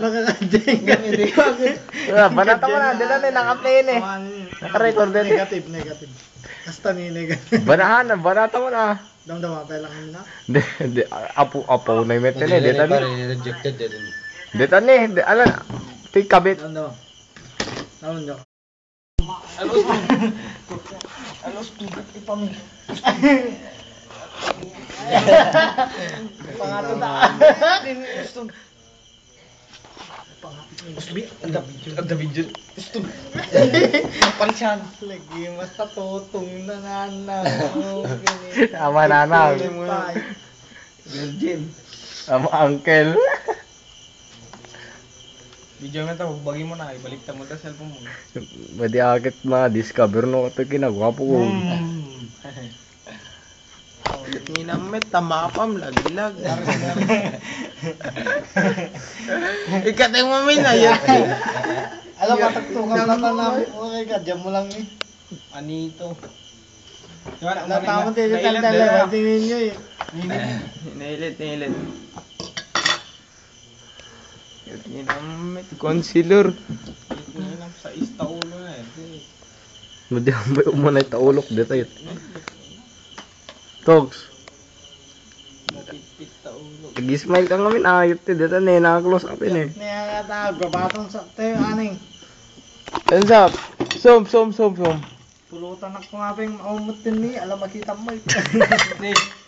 Nakakadeng ka. Ah, Banata mo na, dila na, naka-play na eh. Naka-record din. Negative, negative. Basta ni negative. Banahan na, banata mo na. Damdama, pala kami na. Di, di, apo, apo, na yung metin eh, dita ni. rejected din. Dita ni, di, ala, ti kabit. Damdama. Naman nyo. Pangato na. Usbi, ang da video. Ang da video. Gusto. Pansyan. Lagi mas tatutong na nana. Ama nana. Virgin. Ama uncle. Video nga to, bagi mo na, ibalik mo ta cellphone mo. Pwede akit ma-discover no ito ginagawa po ko. Ninamit, tamapam, laglag. Ikatay mo min na yan. Alam mo, tagtungan na na namin. Okay ka, dyan mo lang eh. Anito. Natama tayo sa tala. Tingin nyo eh. Nailit, nailit. Ninamit, concealer. Ninam sa istaulo na eh. Madi ang bay umanay taulok dito yun. Togs. Nag-smile ka ngamin ayot ti dito na naka-close up yun eh. May nga babatong sa tayo aning. Hands up. Som, som, som, som. Pulutan ako nga pa yung maumot din ni. Alam makita mo eh.